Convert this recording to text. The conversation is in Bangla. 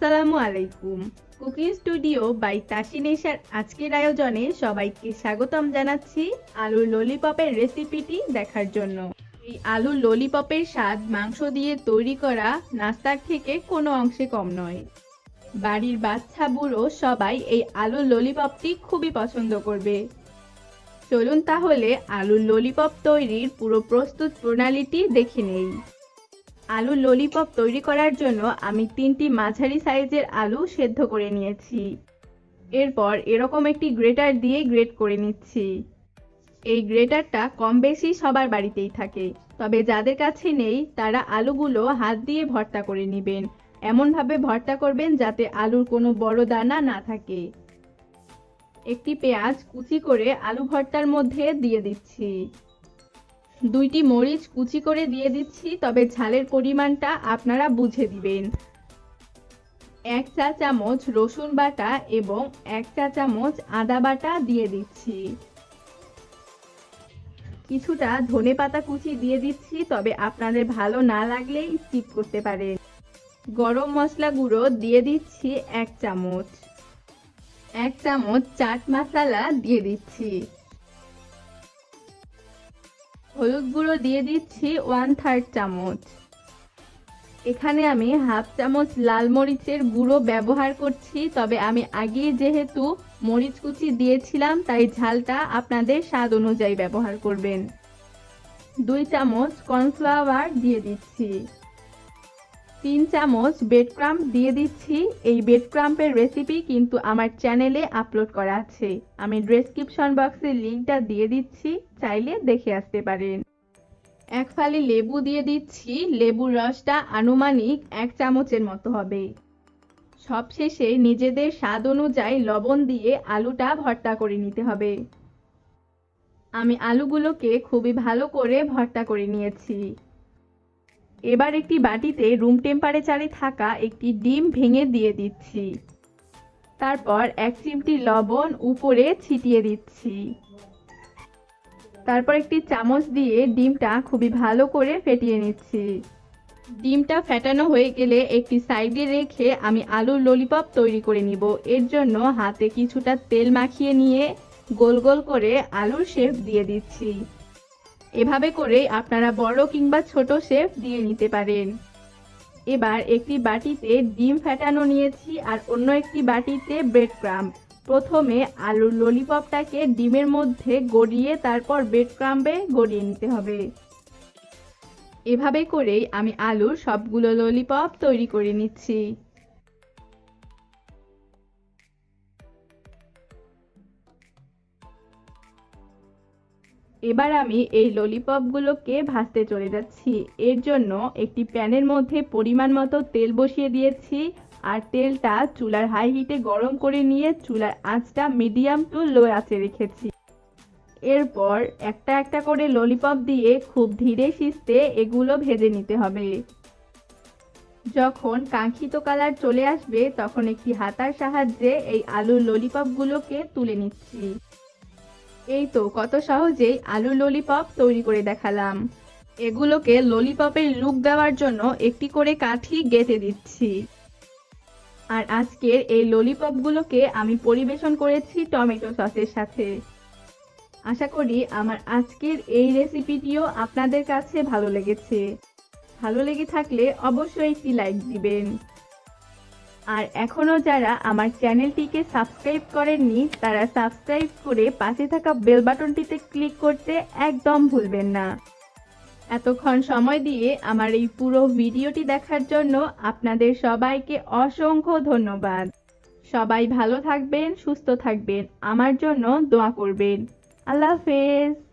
আসসালামু আলাইকুম। কুকিং স্টুডিও বাই তাসি নেশার আজকের আয়োজনে সবাইকে স্বাগতম জানাচ্ছি আলুর ললিপপের রেসিপিটি দেখার জন্য। এই আলুর ললিপপের স্বাদ মাংস দিয়ে তৈরি করা নাস্তার থেকে কোনো অংশে কম নয়। বাড়ির বাচ্চা বুড়ো সবাই এই আলুর ললিপপটি খুবই পছন্দ করবে। চলুন তাহলে আলুর ললিপপ তৈরির পুরো প্রস্তুত প্রণালীটি দেখে নেই। আলুর ললিপপ তৈরি করার জন্য আমি তিনটি মাঝারি সাইজের আলু সেদ্ধ করে নিয়েছি। এরপর এরকম একটি গ্রেটার দিয়ে গ্রেট করে নিচ্ছি। এই গ্রেটারটা কম বেশি সবার বাড়িতেই থাকে, তবে যাদের কাছে নেই তারা আলুগুলো হাত দিয়ে ভর্তা করে নেবেন। এমনভাবে ভর্তা করবেন যাতে আলুর কোনো বড় দানা না থাকে। একটি পেঁয়াজ কুচি করে আলু ভর্তার মধ্যে দিয়ে দিচ্ছি। দুইটি মরিচ কুচি করে দিয়ে দিচ্ছি, তবে ঝালের পরিমাণটা আপনারা বুঝে দিবেন। এক চা চামচ রসুন বাটা এবং এক চা চামচ আদা বাটা দিয়ে দিচ্ছি। কিছুটা ধনে পাতা কুচি দিয়ে দিচ্ছি, তবে আপনাদের ভালো না লাগলে স্কিপ করতে পারেন। গরম মশলা গুঁড়ো দিয়ে দিচ্ছি এক চামচ। এক চামচ চাট মশলা দিয়ে দিচ্ছি। হলুদ গুঁড়ো দিয়ে দিচ্ছি ওয়ান থার্ড চামচ। এখানে আমি হাফ চামচ লাল মরিচের গুঁড়ো ব্যবহার করছি, তবে আমি আগে যেহেতু মরিচ কুচি দিয়েছিলাম, তাই ঝালটা আপনাদের স্বাদ অনুযায়ী ব্যবহার করবেন। দুই চামচ কর্নফ্লাওয়ার দিয়ে দিচ্ছি। তিন চামচ বেড ক্রাম্প দিয়ে দিচ্ছি। এই বেড ক্রাম্পের রেসিপি কিন্তু আমার চ্যানেলে আপলোড করা আছে। আমি ডেসক্রিপশন বক্সে লিঙ্কটা দিয়ে দিচ্ছি, চাইলে দেখে আসতে পারেন। এক ফালি লেবু দিয়ে দিচ্ছি। লেবুর রসটা আনুমানিক এক চামচের মতো হবে। সবশেষে নিজেদের স্বাদ অনুযায়ী লবণ দিয়ে আলুটা ভর্তা করে নিতে হবে। আমি আলুগুলোকে খুবই ভালো করে ভর্তা করে নিয়েছি। এবার একটি বাটিতে রুম টেম্পারেচারে থাকা একটি ডিম ভেঙে দিয়ে দিচ্ছি। তারপর এক চিমটি লবণ উপরে ছিটিয়ে দিচ্ছি। তারপর একটি চামচ দিয়ে ডিমটা খুবই ভালো করে ফেটিয়ে নিচ্ছি। ডিমটা ফেটানো হয়ে গেলে একটি সাইডে রেখে আমি আলুর ললিপপ তৈরি করে নিব। এর জন্য হাতে কিছুটা তেল মাখিয়ে নিয়ে গোল গোল করে আলুর শেপ দিয়ে দিচ্ছি। এভাবে করে আপনারা বড় কিংবা ছোট শেপ দিয়ে নিতে পারেন। এবার একটি বাটিতে ডিম ফেটানো নিয়েছি আর অন্য একটি বাটিতে ব্রেড ক্রাম্প প্রথমে আলুর ললিপপটাকে ডিমের মধ্যে গড়িয়ে তারপর ব্রেড ক্রাম্পে গড়িয়ে নিতে হবে। এভাবে করেই আমি আলুর সবগুলো ললিপপ তৈরি করে নিচ্ছি। এবার আমি এই ললিপপগুলোকে ভাজতে চলে যাচ্ছি। এর জন্য একটি প্যানের মধ্যে পরিমাণ মতো তেল বসিয়ে দিয়েছি আর তেলটা চুলার হাই হিটে গরম করে নিয়ে চুলার আঁচটা মিডিয়াম টু লো আঁচে রেখেছি। এরপর একটা একটা করে ললিপপ দিয়ে খুব ধীরে সিস্তে এগুলো ভেজে নিতে হবে। যখন কাঙ্ক্ষিত কালার চলে আসবে, তখন একটি হাতার সাহায্যে এই আলুর ললিপপগুলোকে তুলে নিচ্ছি। এই তো কত সহজেই আলু ললিপপ তৈরি করে দেখালাম। এগুলোকে ললিপপের লুক দেওয়ার জন্য একটি করে কাঠি গেঁথে দিচ্ছি। আর আজকের এই ললিপপগুলোকে আমি পরিবেশন করেছি টমেটো সসের সাথে। আশা করি আমার আজকের এই রেসিপিটিও আপনাদের কাছে ভালো লেগেছে। ভালো লেগে থাকলে অবশ্যই একটি লাইক দিবেন। আর এখনও যারা আমার চ্যানেলটিকে সাবস্ক্রাইব করেননি, তারা সাবস্ক্রাইব করে পাশে থাকা বেল বাটনটিতে ক্লিক করতে একদম ভুলবেন না। এতক্ষণ সময় দিয়ে আমার এই পুরো ভিডিওটি দেখার জন্য আপনাদের সবাইকে অসংখ্য ধন্যবাদ। সবাই ভালো থাকবেন, সুস্থ থাকবেন। আমার জন্য দোয়া করবেন। আল্লাহ হাফেজ।